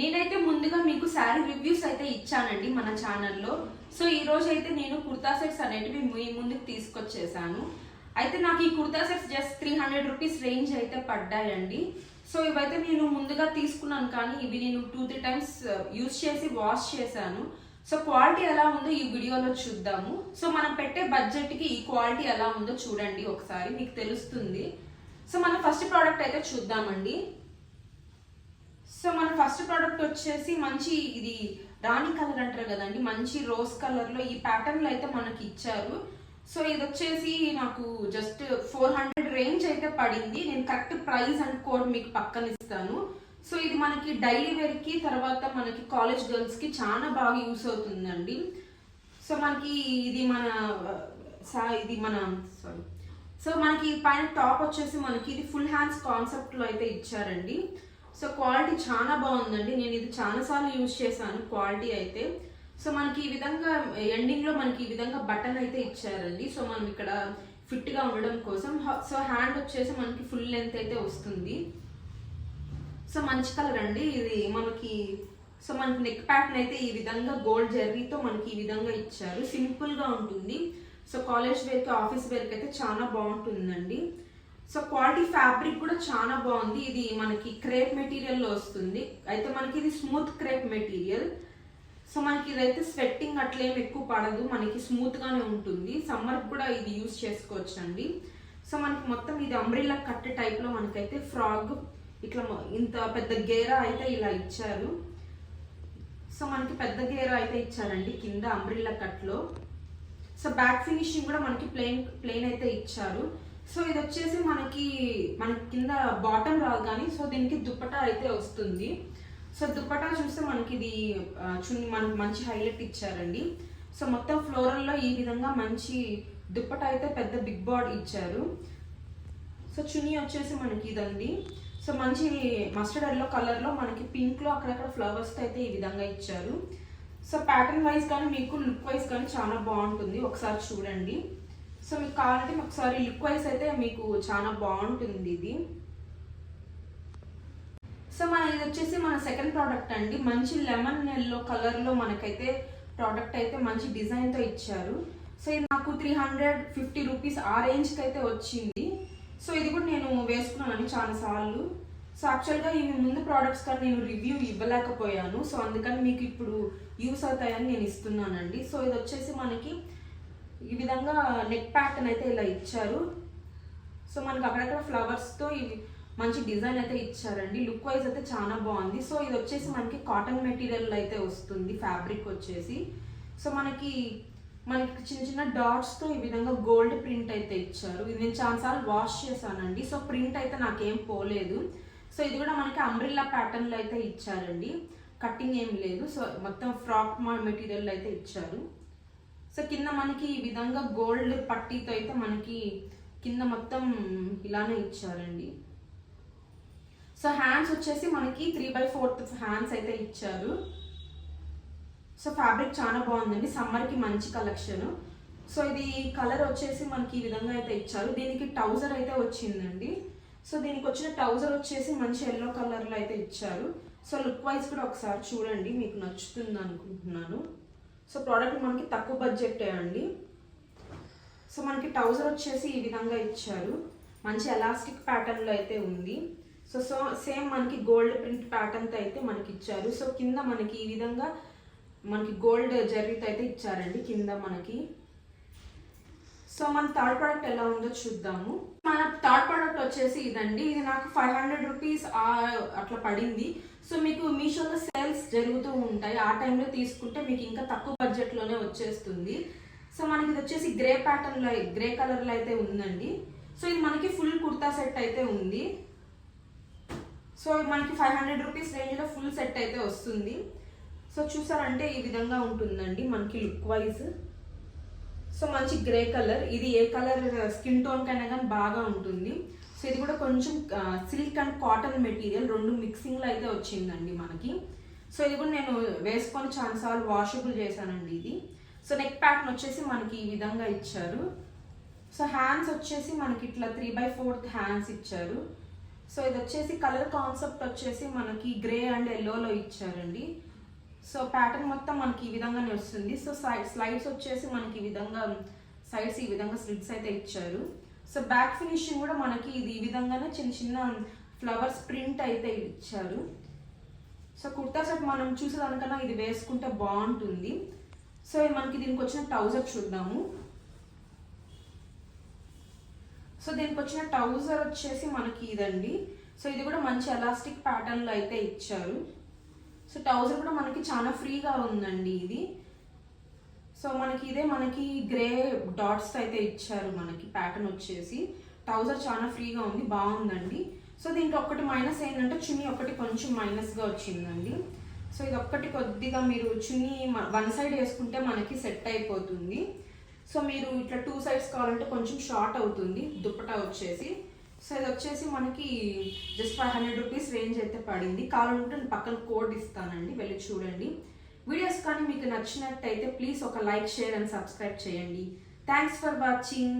నేనైతే ముందుగా మీకు శారీ రివ్యూస్ అయితే ఇచ్చానండి మన ఛానల్లో. సో ఈ రోజు అయితే నేను కుర్తా సెట్స్ అనేటివి మీ ముందుకు తీసుకొచ్చేసాను. అయితే నాకు ఈ kurta sets just three hundred rupees range అయితే పడ్డాయండి. సో ఇవైతే నేను ముందుగా తీసుకున్నాను కానీ ఇవి నేను టూ త్రీ టైమ్స్ యూజ్ చేసి వాష్ చేశాను. సో క్వాలిటీ ఎలా ఉందో ఈ వీడియోలో చూద్దాము. సో మనం పెట్టే బడ్జెట్కి ఈ క్వాలిటీ ఎలా ఉందో చూడండి ఒకసారి మీకు తెలుస్తుంది. సో మనం ఫస్ట్ ప్రోడక్ట్ అయితే చూద్దామండి. సో మన ఫస్ట్ ప్రోడక్ట్ వచ్చేసి మంచి ఇది రాణి కలర్ అంటారు కదండి మంచి రోజ్ కలర్లో ఈ ప్యాటర్న్లో అయితే మనకి ఇచ్చారు. సో ఇది వచ్చేసి నాకు జస్ట్ ఫోర్ హండ్రెడ్ రేంజ్ అయితే పడింది. నేను కరెక్ట్ ప్రైస్ అండ్ కోడ్ మీకు పక్కన ఇస్తాను. సో ఇది మనకి డైలీ వేర్కి తర్వాత మనకి కాలేజ్ గర్ల్స్కి చాలా బాగా యూస్ అవుతుందండి. సో మనకి ఇది మన సా- ఇది మన సారీ సో మనకి పైన టాప్ వచ్చేసి మనకి ఇది ఫుల్ హ్యాండ్స్ కాన్సెప్ట్లో అయితే ఇచ్చారండి. సో క్వాలిటీ చాలా బాగుందండి. నేను ఇది చాలా సార్లు యూజ్ చేశాను క్వాలిటీ అయితే. సో మనకి ఈ విధంగా ఎండింగ్లో మనకి ఈ విధంగా బటన్ అయితే ఇచ్చారండి. సో మనం ఇక్కడ ఫిట్గా ఉండడం కోసం సో హ్యాండ్ వచ్చేసి మనకి ఫుల్ లెంత్ అయితే వస్తుంది. సో మంచి కలర్ అండి ఇది మనకి. సో మనకి నెక్ ప్యాటర్న్ అయితే ఈ విధంగా గోల్డ్ జెర్రీతో మనకి ఈ విధంగా ఇచ్చారు. సింపుల్గా ఉంటుంది. సో కాలేజ్ వేర్కి ఆఫీస్ వేర్కి అయితే చాలా బాగుంటుందండి. సో క్వాలిటీ ఫ్యాబ్రిక్ కూడా చాలా బాగుంది. ఇది మనకి క్రేప్ మెటీరియల్లో వస్తుంది. అయితే మనకి ఇది స్మూత్ క్రేప్ మెటీరియల్. సో మనకి ఇదైతే స్వెట్టింగ్ అట్లేం ఎక్కువ పడదు. మనకి స్మూత్ గానే ఉంటుంది. సమ్మర్ కూడా ఇది యూస్ చేసుకోవచ్చండి. సో మనకి మొత్తం ఇది అంబ్రిల్లా కట్ టైప్లో మనకైతే ఫ్రాగ్ ఇట్లా ఇంత పెద్ద గేరా అయితే ఇలా ఇచ్చారు. సో మనకి పెద్ద గేరా అయితే ఇచ్చారండి కింద అంబ్రిల్లా కట్లో సో బ్యాక్ ఫినిషింగ్ కూడా మనకి ప్లెయిన్ ప్లెయిన్ అయితే ఇచ్చారు. సో ఇది వచ్చేసి మనకి మనకి కింద బాటమ్ రాదు కానీ సో దీనికి దుప్పటా అయితే వస్తుంది. సో దుప్పటా చూస్తే మనకి ఇది చున్ని మనకి మంచి హైలైట్ ఇచ్చారండి. సో మొత్తం ఫ్లోరల్లో ఈ విధంగా మంచి దుప్పట అయితే పెద్ద బిగ్ బాడ్ ఇచ్చారు. సో చున్నీ వచ్చేసి మనకి ఇదండి. సో మంచి మస్టర్డ్ ఎల్లో కలర్లో మనకి పింక్లో అక్కడక్కడ ఫ్లవర్స్ అయితే ఈ విధంగా ఇచ్చారు. సో ప్యాటర్న్ వైజ్ కానీ మీకు లుక్ వైజ్ కానీ చాలా బాగుంటుంది. ఒకసారి చూడండి. సో మీకు కావాలంటే ఒకసారి లుక్ వైజ్ అయితే మీకు చాలా బాగుంటుంది ఇది. సో మన ఇది వచ్చేసి మన సెకండ్ ప్రోడక్ట్ అండి. మంచి లెమన్ ఎల్లో కలర్లో మనకైతే ప్రోడక్ట్ అయితే మంచి డిజైన్తో ఇచ్చారు. సో ఇది నాకు త్రీ హండ్రెడ్ ఫిఫ్టీ రూపీస్ ఆ రేంజ్కి అయితే వచ్చింది. సో ఇది కూడా నేను వేసుకున్నానండి చాలా సార్లు సో యాక్చువల్గా ఇవి ముందు ప్రోడక్ట్స్ కానీ నేను రివ్యూ ఇవ్వలేకపోయాను. సో అందుకని మీకు ఇప్పుడు యూస్ అవుతాయని నేను ఇస్తున్నానండి. సో ఇది వచ్చేసి మనకి ఈ విధంగా నెక్ ప్యాటర్న్ అయితే ఇలా ఇచ్చారు. సో మనకు అక్కడక్కడ ఫ్లవర్స్తో ఇవి మంచి డిజైన్ అయితే ఇచ్చారండి. లుక్ వైజ్ అయితే చాలా బాగుంది. సో ఇది వచ్చేసి మనకి కాటన్ మెటీరియల్ అయితే వస్తుంది ఫ్యాబ్రిక్ వచ్చేసి. సో మనకి మనకి చిన్న చిన్న డాట్స్తో ఈ విధంగా గోల్డ్ ప్రింట్ అయితే ఇచ్చారు. ఇది నేను చాలాసార్లు వాష్ చేశానండి. సో ప్రింట్ అయితే నాకేం పోలేదు. సో ఇది కూడా మనకి అంబ్రిల్లా ప్యాటర్న్లో అయితే ఇచ్చారండి. కట్టింగ్ ఏం లేదు. సో మొత్తం ఫ్రాక్ మెటీరియల్ అయితే ఇచ్చారు. సో కింద మనకి ఈ విధంగా గోల్డ్ పట్టీతో అయితే మనకి కింద మొత్తం ఇలానే ఇచ్చారండి. సో హ్యాండ్స్ వచ్చేసి మనకి త్రీ బై ఫోర్త్ హ్యాండ్స్ అయితే ఇచ్చారు. సో ఫ్యాబ్రిక్ చాలా బాగుందండి. సమ్మర్కి మంచి కలెక్షన్ సో ఇది కలర్ వచ్చేసి మనకి ఈ విధంగా అయితే ఇచ్చారు. దీనికి ట్రౌజర్ అయితే వచ్చిందండి. సో దీనికి వచ్చిన ట్రౌజర్ వచ్చేసి మంచి ఎల్లో కలర్లో అయితే ఇచ్చారు. సో లుక్ వైజ్ కూడా ఒకసారి చూడండి. మీకు నచ్చుతుంది అనుకుంటున్నాను. సో ప్రోడక్ట్ మనకి తక్కువ బడ్జెట్ అండి. సో మనకి టౌజర్ వచ్చేసి ఈ విధంగా ఇచ్చారు. మంచి ఎలాస్టిక్ ప్యాటర్న్లో అయితే ఉంది. సో సో సేమ్ మనకి గోల్డ్ ప్రింట్ ప్యాటర్న్తో అయితే మనకి ఇచ్చారు. సో కింద మనకి ఈ విధంగా మనకి గోల్డ్ జర్రీతో అయితే ఇచ్చారండి. కింద మనకి సో మన థర్డ్ ప్రోడక్ట్ ఎలా ఉందో చూద్దాము. మన థర్డ్ ప్రోడక్ట్ వచ్చేసి ఇదండి. ఇది నాకు ఫైవ్ హండ్రెడ్ రూపీస్ అట్లా పడింది. సో మీకు మీషోలో సేల్స్ జరుగుతూ ఉంటాయి. ఆ టైంలో తీసుకుంటే మీకు ఇంకా తక్కువ బడ్జెట్లోనే వచ్చేస్తుంది. సో మనకి ఇది వచ్చేసి గ్రే ప్యాటర్న్లో గ్రే కలర్లో అయితే ఉందండి. సో ఇది మనకి ఫుల్ కుర్తా సెట్ అయితే ఉంది. సో మనకి ఫైవ్ హండ్రెడ్ రూపీస్ రేంజ్లో ఫుల్ సెట్ అయితే వస్తుంది. సో చూసారంటే ఈ విధంగా ఉంటుందండి మనకి లుక్ వైజ్ సో మంచి గ్రే కలర్. ఇది ఏ కలర్ స్కిన్ టోన్ కైనా కానీ బాగా ఉంటుంది. సో ఇది కూడా కొంచెం సిల్క్ అండ్ కాటన్ మెటీరియల్ రెండు మిక్సింగ్లో అయితే వచ్చిందండి మనకి. సో ఇది కూడా నేను వేసుకొని చాలాసార్లు వాషబుల్ చేశానండి ఇది. సో నెక్ ప్యాటర్న్ వచ్చేసి మనకి ఈ విధంగా ఇచ్చారు. సో హ్యాండ్స్ వచ్చేసి మనకి ఇట్లా త్రీ బై ఫోర్త్ హ్యాండ్స్ ఇచ్చారు. సో ఇది వచ్చేసి కలర్ కాన్సెప్ట్ వచ్చేసి మనకి గ్రే అండ్ ఎల్లోలో ఇచ్చారండి. సో ప్యాటర్న్ మొత్తం మనకి ఈ విధంగానే వస్తుంది. సో సైడ్ స్లైడ్స్ వచ్చేసి మనకి ఈ విధంగా సైడ్స్ ఈ విధంగా స్లిట్స్ అయితే ఇచ్చారు. సో బ్యాక్ ఫినిషింగ్ కూడా మనకి ఇది ఈ విధంగానే చిన్న చిన్న ఫ్లవర్స్ ప్రింట్ అయితే ఇచ్చారు. సో కుర్తా సెట్ మనం చూసేదానికన్నా ఇది వేసుకుంటే బాగుంటుంది. సో మనకి దీనికి వచ్చిన ట్రౌజర్ చూద్దాము. సో దీనికి వచ్చిన ట్రౌజర్ వచ్చేసి మనకి ఇదండి. సో ఇది కూడా మంచి ఎలాస్టిక్ ప్యాటర్న్లో అయితే ఇచ్చారు. సో ట్రౌజర్ కూడా మనకి చాలా ఫ్రీగా ఉందండి ఇది. సో మనకి ఇదే మనకి గ్రే డాట్స్ అయితే ఇచ్చారు మనకి ప్యాటర్న్ వచ్చేసి. ట్రౌజర్ చాలా ఫ్రీగా ఉంది బాగుందండి. సో దీంట్లో ఒకటి మైనస్ ఏంటంటే చున్నీ ఒకటి కొంచెం మైనస్గా వచ్చిందండి. సో ఇది ఒక్కటి కొద్దిగా మీరు చున్నీ వన్ సైడ్ వేసుకుంటే మనకి సెట్ అయిపోతుంది. సో మీరు ఇట్లా టూ సైడ్స్ కావాలంటే కొంచెం షార్ట్ అవుతుంది దుప్పటా వచ్చేసి. సో ఇది వచ్చేసి మనకి just five hundred rupees range అయితే పడింది. కావాలంటే నేను పక్కన కోడ్ ఇస్తానండి వెళ్ళి చూడండి. వీడియోస్ కానీ మీకు నచ్చినట్టయితే ప్లీజ్ ఒక లైక్ షేర్ అండ్ సబ్స్క్రైబ్ చేయండి. Thanks for watching